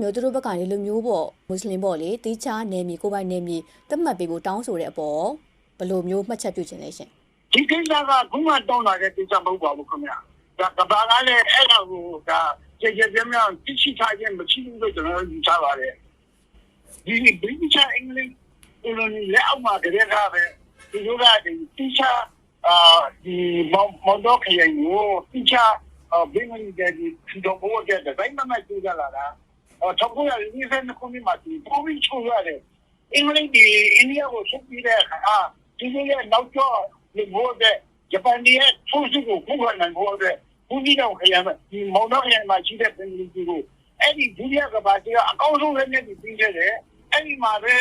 မျိုးသူတို့ဘက်ကနေလိုမျိုးပေါ့မွတ်စလင်ပေါ့လေတီးခြားနယ်မြေကိုယ်ပိုင်နယ်မြေသတ်မှတ်ပေးဖို့တောင်းဆိုတဲ့အပေါ်ဘယ်လိုမျိုးမှတ်ချက်ပြုချင်လဲရှင်ဒီကိစ္စကခုမှတောင်းလာတဲ့ကိစ္စမဟုတ်ပါဘူးခင်ဗျာဒါကဘာကလည်းအဲ့ဒါကိုဒါကျေကျေပြင်းပြင်းသိရှိထားခြင်းမရှိဘူးလို့ကျွန်တော်ယူဆပါတယ်ဒီဗြိတိရှအင်္ဂလိပ်ကိုလိုနီလက်အောက်မှာတကယ်ကပဲဒီလိုကဒီတိချာအာဒီမော်ဒိုခရိုင်ကိုတိချာဘင်းမီတဲ့ဒီဒီတော့ဘောတဲ့ဒိုင်းမမကျူကြလာတာ အော်တော့ကိုရဒီစနေခုမိမှာဒီပုံပြီးချိုးရတယ်အင်္ဂလိပ်ဒီအိန္ဒိယကိုဆက်ပြီးတဲ့အခါဒီလိုရဲ့နောက်ကျောဒီဘောတဲ့ဂျပန်ရဲ့ထိုးစစ်ကိုခုခံနိုင်ဖို့အတွက်ဘူးကြီးတော့ခရမ်းဒီမောင်တော့ခရမ်းမှာရှိတဲ့ပင်ကြီးကိုအဲ့ဒီဒုတိယကဘာကြီးကအကောင်းဆုံးလည်းနဲ့ပြီးခဲ့တယ်အဲ့ဒီမှာပဲ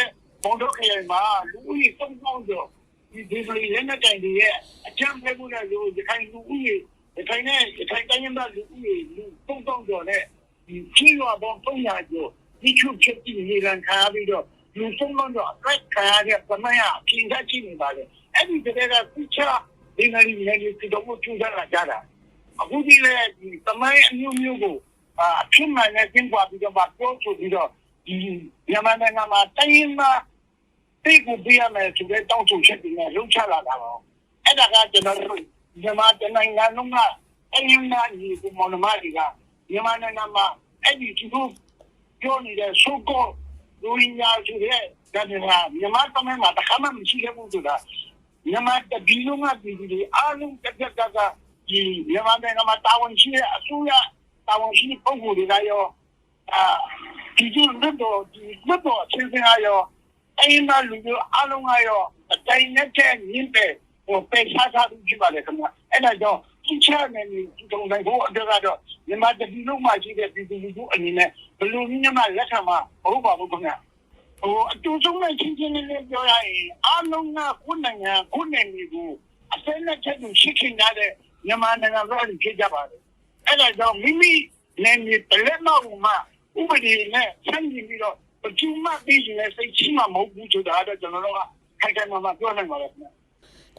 မောင်တော့ခရမ်းမှာလူဦးရေသုံးပေါင်းကျော်ဒီဒီလိုလက်နက်တိုင်တွေရဲ့အကြမ်းဖက်မှုနဲ့လူဒီခိုင်လူဦးရေဒီခိုင်နဲ့ဒီခိုင်တိုင်းရင်းသားလူဦးရေလူသုံးပေါင်းကျော်နဲ့ဒီ ကြီးရွာပေါင်း300ကျော်ဒီချုပ်ချက်ကြီးနေရန်ခါပြီးတော့လူသုံးပေါင်းကျော်အက်ခါရတဲ့ပမာဏအပြင်ကကြည့်နေပါလေအဲ့ဒီတည်းကသူချဒီငါရီနေဒီတော့မှုချူလာကြတာအခုဒီလေဒီတမိုင်းအမျိုးမျိုးကိုအဖြစ်မှန်နဲ့ကျင်းပပြီးတော့ပြောဆိုပြီးတော့ဒီမြန်မာနိုင်ငံမှာတိုင်းမှာတိတ်ကိုပြရမယ်ဆိုတဲ့တောင်းဆိုချက်တွေနဲ့လှုပ်ချလာတာပါအဲ့ဒါကကျွန်တော်တို့မြန်မာနိုင်ငံလုံးကအရင်ကဒီကိုမော်နမတွေက မြန်မာနိုင်ငံမှာအဲ့ဒီသူတို့ပြောနေတဲ့ဆိုကောလူရင်းရဆိုတဲ့ဒါကမြန်မာသမမှာတခါမှမရှိခဲ့ဘူးဆိုတာမြန်မာတပြည်လုံးကပြည်သူတွေအားလုံးတစ်ပြက်ကဒီမြန်မာနိုင်ငံမှာတာဝန်ရှိတဲ့အစိုးရတာဝန်ရှိပုံကိုယ်တွေကရောအာဒီလိုလွတ်တော်ဒီလွတ်တော်အချင်းချင်းရောအင်းမလူမျိုးအားလုံးကရောအတိုင်းနဲ့တဲ့ညင်းတဲ့ဟိုပေရှားစားပြီးဖြစ်ပါလေခင်ဗျအဲ့ဒါကြောင့် ဒီချမ်းနေဒီတုံတိုင်းကိုအတွက်ကတော့မြန်မာတပြည်လုံးမှာရှိတဲ့ပြည်သူလူထုအနေနဲ့ဘယ်လိုနည်းမှလက်ခံမှာမဟုတ်ပါဘူးခင်ဗျဟိုအတူဆုံးနဲ့ချင်းချင်းလေးပြောရရင်အားလုံးကကိုယ်နိုင်ငံကိုယ်နိုင်ငံကိုအစနဲ့ချက်သူရှိခင်ရတဲ့မြန်မာနိုင်ငံသားတွေဖြစ်ကြပါတယ်အဲ့ဒါကြောင့်မိမိနယ်မြေတလက်မောက်မှာဥပဒေနဲ့ဆန့်ကျင်ပြီးတော့ဘယ်သူမှပြည်ရင်စိတ်ရှိမှမဟုတ်ဘူးဆိုတာတော့ကျွန်တော်တို့ကခိုင်ခိုင်မာမာပြောနိုင်ပါတယ်ခင်ဗျ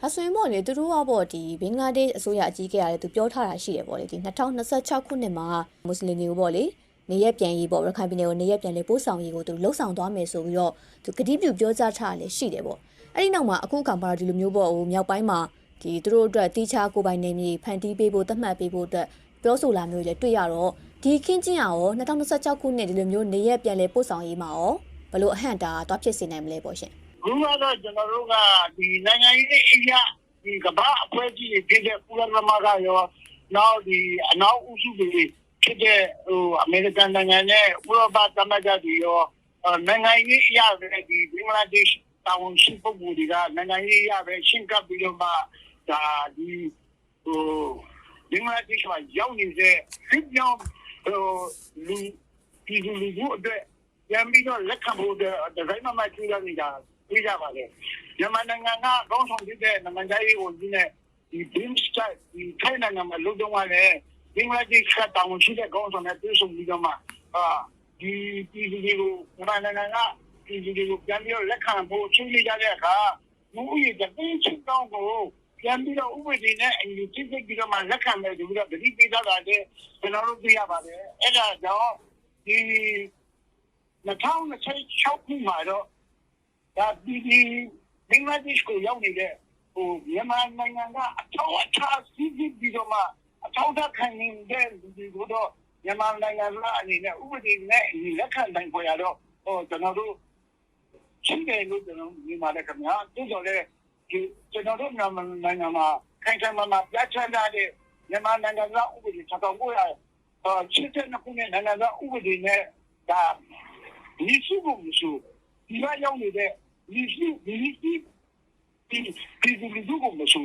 ဒါဆိုရင်ပေါ့လေသူတို့ကပေါ့ဒီဘင်္ဂလားဒေ့ရှ်အစိုးရအကြီးအကဲရတယ်သူပြောထားတာရှိတယ်ပေါ့လေဒီ2026ခုနှစ်မှာမွတ်စလင်တွေကိုပေါ့လေနေရက်ပြန်ရေးပေါ့ရခိုင်ပြည်နယ်ကိုနေရက်ပြန်လေပို့ဆောင်ရေးကိုသူလှုပ်ဆောင်သွားမယ်ဆိုပြီးတော့သူကတိပြုပြောကြားထားတာလည်းရှိတယ်ပေါ့အဲ့ဒီနောက်မှာအခုအခါမှာတော့ဒီလိုမျိုးပေါ့ဟိုမြောက်ပိုင်းမှာဒီသူတို့အတွက်တီးခြားကိုပိုင်နေမြေဖန်တီးပေးဖို့သတ်မှတ်ပေးဖို့အတွက်ပြောဆိုလာမျိုးတွေလည်းတွေ့ရတော့ဒီခင်းချင်းရော2026ခုနှစ်ဒီလိုမျိုးနေရက်ပြန်လေပို့ဆောင်ရေးမှာရောဘလို့အဟန့်တာသွားဖြစ်စေနိုင်မလဲပေါ့ရှင် ဘူးကတော့ကျွန်တော်တို့ကဒီနိုင်ငံရေးအရာဒီကမ္ဘာအဖွဲ့အစည်းတွေဖြစ်တဲ့ပူရမမကရောနောက်ဒီအနောက်ဥစုတွေဖြစ်တဲ့ဟိုအမေရိကန်နိုင်ငံနဲ့ဥရောပသမဂ္ဂတွေရောနိုင်ငံရေးအရာတွေဒီဘင်္ဂလားဒေ့ရှ်တာဝန်ရှိပုဂ္ဂိုလ်တွေကနိုင်ငံရေးအရာပဲရှင်းကပ်ပြီးတော့မှဒါဒီဟိုဘင်္ဂလားဒေ့ရှ်မှာရောက်နေတဲ့စစ်ကြောင်းဟိုလူဒီလူလူအတွက်ပြန်ပြီးတော့လက်ခံဖို့ဒီဇိုင်းမမကျူရနေတာ ပြကြပါလေမြန်မာနိုင်ငံကကောင်းဆောင်ဖြစ်တဲ့နိုင်ငံသားရေးကိုဒီနဲ့ဒီ dream start ဒီထိုင်းနိုင်ငံမှာလုံတော့လည်းဘင်္ဂလားဒေ့ရှ်ကတောင်းရှိတဲ့ကောင်းဆောင်နဲ့တွေ့ဆုံပြီးတော့မှအာဒီဒီဒီကိုမြန်မာနိုင်ငံကဒီဒီကိုပြန်ပြီးတော့လက်ခံဖို့ချင်းနေကြတဲ့အခါလူဦးရေတသိန်းချီတောင်းကိုပြန်ပြီးတော့ဥပဒေနဲ့အညီသိသိပြီးတော့မှလက်ခံမယ်ဆိုပြီးတော့တတိပေးထားတာတဲ့ကျွန်တော်တို့သိရပါတယ်အဲ့ဒါကြောင့်ဒီ2026ခုမှာတော့ ဒါဒီဒီဘင်္ဂလားဒေ့ရှ်ကိုရောက်နေတဲ့ဟိုမြန်မာနိုင်ငံကအထောက်အထားစီးပြီးပြီးတော့မှအထောက်အထားခံနေတဲ့လူတွေကိုတော့မြန်မာနိုင်ငံကအနေနဲ့ဥပဒေနဲ့လက်ခံနိုင်ပေါ်ရတော့ဟိုကျွန်တော်တို့ရှိတယ်လို့ကျွန်တော်မြင်ပါတယ်ခင်ဗျာတိုးတော်လည်းဒီကျွန်တော်တို့မြန်မာနိုင်ငံမှာခိုင်ခံမှာပြဋ္ဌာန်းထားတဲ့မြန်မာနိုင်ငံကဥပဒေချက်တော်ကိုရအော်ချစ်တဲ့ခုနဲ့နိုင်ငံကဥပဒေနဲ့ဒါဒီစုဖို့မရှိ ဒီကရောက်နေတဲ့ဒီစုဒီစုဒီဒီဒီလူကိုမရှိ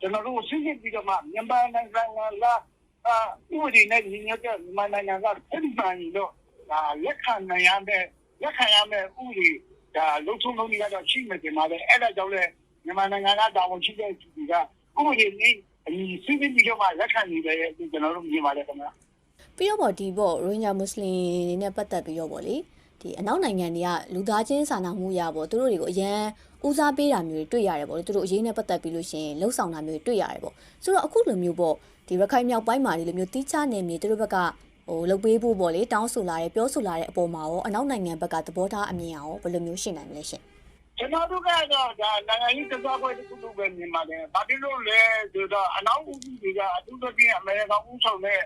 ကျွန်တော်တို့စဉ်းစားပြီးတော့မှမြန်မာနိုင်ငံကလာအာဥပဒေနဲ့ညီညွတ်တဲ့မြန်မာနိုင်ငံကပြည်ပနေတော့ဒါလက်ခံနိုင်ရတဲ့လက်ခံရမယ့်ဥပဒေဒါလုံထုံလုံးကြီးကတော့ရှိမှတင်ပါပဲအဲ့ဒါကြောင့်လဲမြန်မာနိုင်ငံကတာဝန်ရှိတဲ့သူတွေကဥပဒေနဲ့အညီစဉ်းစားပြီးတော့မှလက်ခံနေတယ်ကျွန်တော်တို့မြင်ပါတယ်ခင်ဗျာပြီးတော့ဗောဒီဗောရိုဟင်ဂျာမွတ်စလင်တွေနဲ့ပတ်သက်ပြီးတော့ဗောလေ ဒီအနောက်နိုင်ငံတွေကလူသားချင်းစာနာမှုရဗောသူတို့တွေကိုအရန်ဦးစားပေးတာမျိုးတွေတွေ့ရတယ်ဗောလေသူတို့အရေးနဲ့ပတ်သက်ပြီးလို့ရှိရင်လှုပ်ဆောင်တာမျိုးတွေတွေ့ရတယ်ဗောဆိုတော့အခုလိုမျိုးဗောဒီရခိုင်မြောက်ပိုင်းမှာဒီလိုမျိုးတီးခြားနေမြေသူတို့ဘက်ကဟိုလုပ်ပေးဖို့ပေါ့လေတောင်းဆိုလာတဲ့ပြောဆိုလာတဲ့အပေါ်မှာရောအနောက်နိုင်ငံဘက်ကသဘောထားအမြင်ရောဘယ်လိုမျိုးရှိနိုင်မလဲရှင်ကျွန်တော်တို့ကတော့ဒါနိုင်ငံရေးသက်သွားခွင့်တစ်ခုလိုပဲမြင်ပါတယ်။ဘာဖြစ်လို့လဲဆိုတော့အနောက်ဦးကြီးတွေကအထူးသဖြင့်အမေရိကန်ဦးဆောင်တဲ့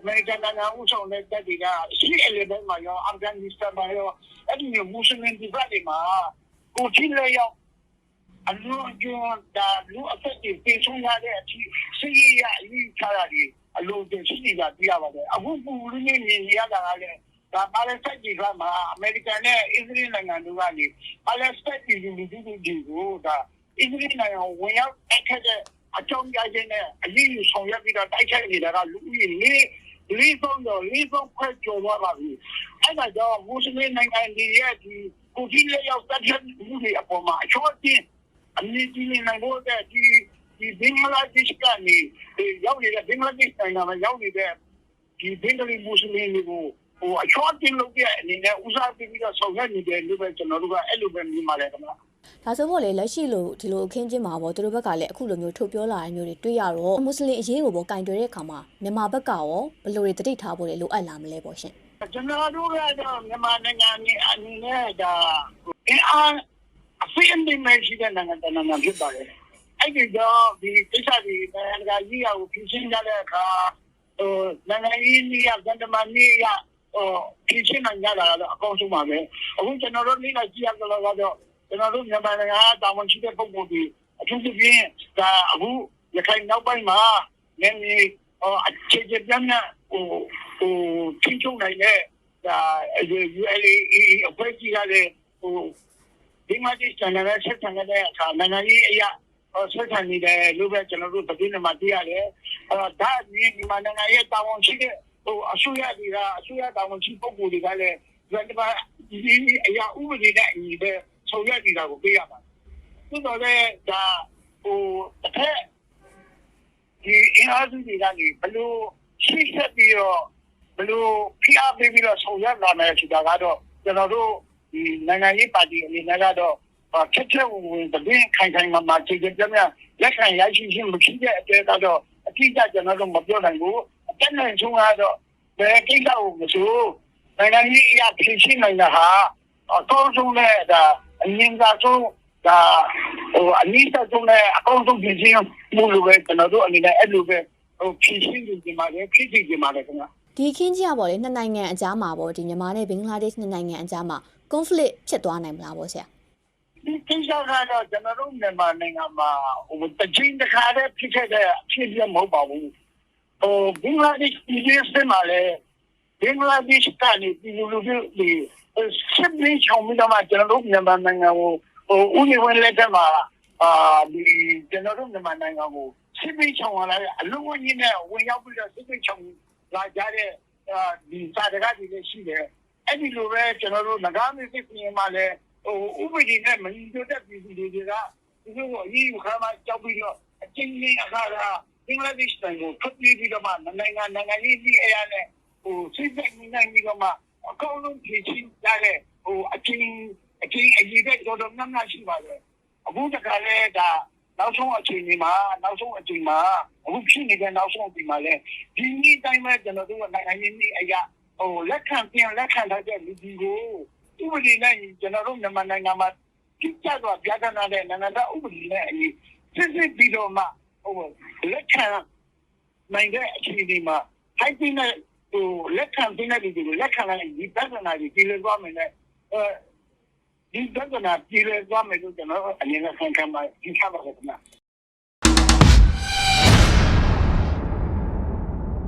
အမေရိကန်နိုင်ငံဦးဆောင်တဲ့တပ်တွေကရှိအလေဘက်မှာရောအာဖဂန်နစ္စတန်မှာရောအဲ့ဒီမွတ်စလင်တွေမှာကိုကြည့်လေရောက်အလို့ကျွန်းဒါလူအသက်တွေပြင်ဆုံးရတဲ့အထိစီးရအရေးချတာဒီအလို့တရှိနေတာပြရပါတယ်။အခုပူလူနေမြင်ရတာကလည်းဒါပါလက်စတိုက်ကမှာအမေရိကန်နဲ့အစ္စရေးနိုင်ငံတို့ကနေပါလက်စတက်ပြည်သူလူထုတွေကိုဒါအစ္စရေးနိုင်ငံဝင်ရောက်တိုက်ခတ်တဲ့အကြောင်းကြားခြင်းနဲ့အရေးယူဆောင်ရွက်ပြီးတော့တိုက်ခိုက်နေတာကလူကြီးလေး လေးဆုံးတော့လေးဆုံးခွဲကျော်သွားပါပြီ။အဲ့ဒါကြောင့်မွတ်စလင်နိုင်ငံတွေရဲ့ဒီကိုကြီးလေးရောက်တက်တဲ့လူတွေအပေါ်မှာအချောတင်အမြင့်ကြီးနိုင်ဖို့တဲ့ဒီဒီဘင်္ဂလားဒေ့ရှ်ကနေရောက်နေတဲ့ဘင်္ဂလားဒေ့ရှ်နိုင်ငံမှာရောက်နေတဲ့ဒီဘင်္ဂလီမွတ်စလင်တွေကိုဟိုအချောတင်လုပ်တဲ့အနေနဲ့ဦးစားပေးပြီးတော့ဆောင်ရွက်နေတယ်လို့ပဲကျွန်တော်တို့ကအဲ့လိုပဲမြင်ပါတယ်ခင်ဗျာ ဒါဆိုပေါ့လေလက်ရှိလို့ဒီလိုအခင်းချင်းမှာပေါ့သူတို့ဘက်ကလည်းအခုလိုမျိုးထုတ်ပြောလာတဲ့မျိုးတွေတွေ့ရတော့မွတ်စလင်အရေးကိုပေါ့ကင်တွယ်တဲ့အခါမှာမြန်မာဘက်ကရောဘယ်လိုတွေတတိထားဖို့လဲလိုအပ်လာမလဲပေါ့ရှင်ကျွန်တော်တို့ကတော့မြန်မာနိုင်ငံနဲ့အနေနဲ့ဒါအင်အားအဖိအမမရှိတဲ့နိုင်ငံတနိုင်ငံဖြစ်ပါတယ်အဲ့ဒီတော့ဒီကိစ္စတွေနိုင်ငံကြီးအကိုဖြည့်ရှင်းကြတဲ့အခါဟိုနိုင်ငံကြီးနေရာဗန္ဒမနီယာဟိုဖြည့်ရှင်းနိုင်ကြတာတော့အကောင်းဆုံးပါပဲအခုကျွန်တော်တို့နေလာကြည့်ရတော့ကတော့ ကျွန်တော်တို့မြန်မာနိုင်ငံတာဝန်ရှိတဲ့ပုဂ္ဂိုလ်တွေအထူးသဖြင့်ဒါအခုရခိုင်နောက်ပိုင်းမှာလည်းဟိုအခြေချပြန်တဲ့ဟိုဟိုချင်းချုံနိုင်တဲ့ဒါ ULA အဖွဲ့ကြီးကလည်းဟိုဒီမှာဒီစံနဲ့ဆက်ဆံတဲ့အခါနိုင်ငံကြီးအရာဆက်ဆံနေတယ်လို့ပဲကျွန်တော်တို့သတင်းတွေမှာသိရတယ်။အဲဒါဒီဒီမှာနိုင်ငံရဲ့တာဝန်ရှိတဲ့ဟိုအစိုးရတွေကအစိုးရတာဝန်ရှိပုဂ္ဂိုလ်တွေကလည်းဒီမှာဒီအရာဥပဒေနဲ့အညီပဲ ဆောင်ရွက်နေတာကိုသိရပါတယ်။သို့တော်လည်းဒါဟိုတစ်ဖက်ဒီအင်အားစုတွေကနေဘလို့ရှိဆက်ပြီးတော့ဘလို့ဖိအားပေးပြီးတော့ဆောင်ရွက်လာမယ်ဆိုတာကတော့ကျွန်တော်တို့ဒီနိုင်ငံရေးပါတီအနေနဲ့ကတော့ချက်ချက်ဝင်ဝင်တည်ခိုင်ခိုင်မာမာခြေခြေပြပြလက်ခံရရှိခြင်းမရှိတဲ့အတဲကတော့အထူးကကျွန်တော်တို့မပြောနိုင်ဘူးအတက်နိုင်ဆုံးကတော့ဘယ်ကိစ္စကိုမဆိုနိုင်ငံရေးအရာဖြစ်ရှိနိုင်တာဟာအကောင်းဆုံးနဲ့ဒါ အငြင်းသာဆုံးဒါဟိုအနည်းဆုံးနဲ့အကောင်းဆုံးဖြစ်ခြင်းမှုလိုပဲကျွန်တော်တို့အနေနဲ့အဲ့လိုပဲဟိုဖြစ်ရှိနေကြပါလေဖြစ်ရှိကြပါလေခင်ဗျာဒီအခင်းကြီးကပေါ့လေနှစ်နိုင်ငံအကြားမှာပေါ့ဒီမြန်မာနဲ့ဘင်္ဂလားဒေ့ရှ်နှစ်နိုင်ငံအကြားမှာ conflict ဖြစ်သွားနိုင်မလားပေါ့ဆရာဒီကိစ္စကတော့ကျွန်တော်တို့မြန်မာနိုင်ငံမှာဟိုတချင်းတစ်ခါတည်းဖြစ်ခဲ့တဲ့အဖြစ်ပြမဟုတ်ပါဘူးဟိုဘင်္ဂလားဒေ့ရှ်ပြည်ရေးစမှာလေ ဘင်္ဂလားဒေ့ရှ်ကနေပြည်လူလူတွေဒီစစ်မင်းချောင်းမိတော့မှကျွန်တော်တို့မြန်မာနိုင်ငံကိုဟိုဦးနေဝင်လက်ထက်မှာအာဒီကျွန်တော်တို့မြန်မာနိုင်ငံကိုစစ်မင်းချောင်းလာတဲ့အလုံးဝကြီးနဲ့ဝင်ရောက်ပြီးတော့စစ်မင်းချောင်းလာကြတဲ့အာဒီစာတကားတွေလည်းရှိတယ်အဲ့ဒီလိုပဲကျွန်တော်တို့ငကားမျိုးစစ်ပြင်မှာလည်းဟိုဥပဒေနဲ့မညီညွတ်တဲ့ပြည်သူတွေကသူတို့ကိုအရေးယူခါမှကြောက်ပြီးတော့အချင်းချင်းအခါကဘင်္ဂလားဒေ့ရှ်နိုင်ငံကိုထွက်ပြေးပြီးတော့မှနိုင်ငံနိုင်ငံရေးကြီးအရာနဲ့ ဟိုစိတ်သက်နိုင်ပြီးတော့မှအကောင်းဆုံးဖြစ်ချင်းရတဲ့ဟိုအချင်းအချင်းအရေးတဲ့တော်တော်များများရှိပါတယ်အခုတခါလဲဒါနောက်ဆုံးအချိန်ဒီမှာနောက်ဆုံးအချိန်မှာအခုဖြစ်နေတဲ့နောက်ဆုံးအချိန်မှာလဲဒီနေ့တိုင်းမှာကျွန်တော်တို့နိုင်ငံရေးအရာဟိုလက်ခံပြန်လက်ခံထားတဲ့လူကြီးကိုဥပဒေနဲ့ကျွန်တော်တို့မြန်မာနိုင်ငံမှာပြကြတော့ပြဿနာတဲ့နိုင်ငံသားဥပဒေနဲ့အညီစစ်စစ်ပြီးတော့မှဟိုလက်ခံနိုင်တဲ့အခြေအနေမှာထိုက်ပြီးတဲ့ ဟိုလက်ခံပြီးတဲ့ဒီကိုလက်ခံလိုက်ဒီပြဿနာကြီးပြည်လည်သွားမယ်နဲ့အဲဒီပြဿနာပြည်လည်သွားမယ်လို့ကျွန်တော်အနေနဲ့ဆန်းကမ်းပါဒီချပါခင်ဗျာ